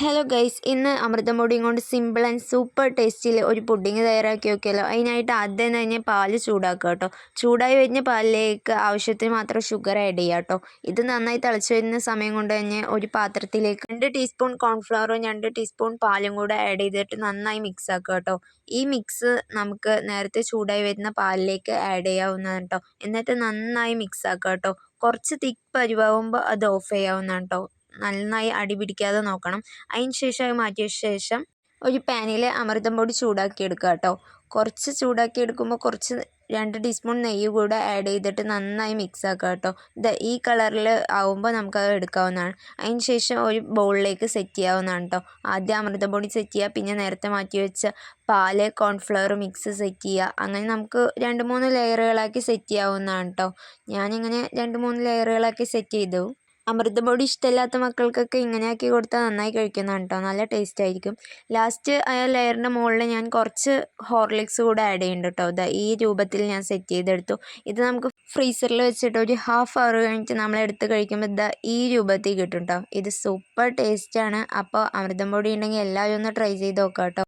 Hello guys ഇന്ന് അമൃതം പൊടിയും കൊണ്ട് സിമ്പിൾ ആൻഡ് സൂപ്പർ ടേസ്റ്റിൽ ഒരു പുഡിങ് തയ്യാറാക്കി നോക്കിയാലോ അതിനായിട്ട് ആദ്യം തന്നെ പാൽ ചൂടാക്കുക കേട്ടോ. ചൂടായി വരുന്ന പാലിലേക്ക് ആവശ്യത്തിന് മാത്രം ഷുഗർ ആഡ് ചെയ്യുക കേട്ടോ. ഇത് നന്നായി തിളച്ച് വരുന്ന സമയം കൊണ്ട് തന്നെ ഒരു പാത്രത്തിലേക്ക് രണ്ട് ടീസ്പൂൺ കോൺഫ്ലവറും രണ്ട് ടീസ്പൂൺ പാലും കൂടെ ആഡ് ചെയ്തിട്ട് നന്നായി മിക്സ് ആക്കുക കേട്ടോ. ഈ മിക്സ് നമുക്ക് നേരത്തെ ചൂടായി വരുന്ന പാലിലേക്ക് ആഡ് ചെയ്യാവുന്നതാണ് കേട്ടോ. എന്നിട്ട് നന്നായി മിക്സ് ആക്കുക കേട്ടോ. കുറച്ച് തിക്ക് പരിവാകുമ്പോൾ അത് ഓഫ് ചെയ്യാവുന്നതാണ് കേട്ടോ നന്നായി അടി പിടിക്കാതെ നോക്കണം. അതിന് ശേഷം അത് മാറ്റിയ ശേഷം ഒരു പാനിൽ അമൃതം പൊടി ചൂടാക്കി എടുക്കുക കേട്ടോ കുറച്ച് ചൂടാക്കി എടുക്കുമ്പോൾ കുറച്ച് രണ്ട് ടീസ്പൂൺ നെയ്യ് കൂടെ ആഡ് ചെയ്തിട്ട് നന്നായി മിക്സ് ആക്കുക കേട്ടോ ഇത് ഈ കളറിൽ ആവുമ്പോൾ നമുക്കത് എടുക്കാവുന്നതാണ്. അതിന് ശേഷം ഒരു ബൗളിലേക്ക് സെറ്റ് ചെയ്യാവുന്നതാണ് കേട്ടോ ആദ്യം അമൃതപൊടി സെറ്റ് ചെയ്യുക പിന്നെ നേരത്തെ മാറ്റി വെച്ച പാൽ കോൺഫ്ലവർ മിക്സ് സെറ്റ് ചെയ്യുക അങ്ങനെ നമുക്ക് രണ്ട് മൂന്ന് ലെയറുകളാക്കി സെറ്റ് ചെയ്യാവുന്നതാണ് കേട്ടോ ഞാനിങ്ങനെ രണ്ട് മൂന്ന് ലെയറുകളാക്കി സെറ്റ് ചെയ്തു. അമൃതം പൊടി ഇഷ്ടമില്ലാത്ത മക്കൾക്കൊക്കെ ഇങ്ങനെ ആക്കി കൊടുത്താൽ നന്നായി കഴിക്കുന്നതാണ് കേട്ടോ നല്ല ടേസ്റ്റ് ആയിരിക്കും. ലാസ്റ്റ് ആ ലെയറിന്റെ മുകളിൽ ഞാൻ കുറച്ച് ഹോർലിക്സ് കൂടെ ആഡ് ചെയ്യുന്നുണ്ട് കേട്ടോ ഇതാ ഈ രൂപത്തിൽ ഞാൻ സെറ്റ് ചെയ്തെടുത്തു. ഇത് നമുക്ക് ഫ്രീസറിൽ വെച്ചിട്ട് ഒരു ഹാഫ് അവർ കഴിഞ്ഞിട്ട് നമ്മൾ എടുത്ത് കഴിക്കുമ്പോൾ ഇതാ ഈ രൂപത്തിൽ കിട്ടും കേട്ടോ ഇത് സൂപ്പർ ടേസ്റ്റാണ് അപ്പോൾ അമൃതം പൊടി ഉണ്ടെങ്കിൽ എല്ലാവരും ഒന്ന് ട്രൈ ചെയ്ത് നോക്കാം കേട്ടോ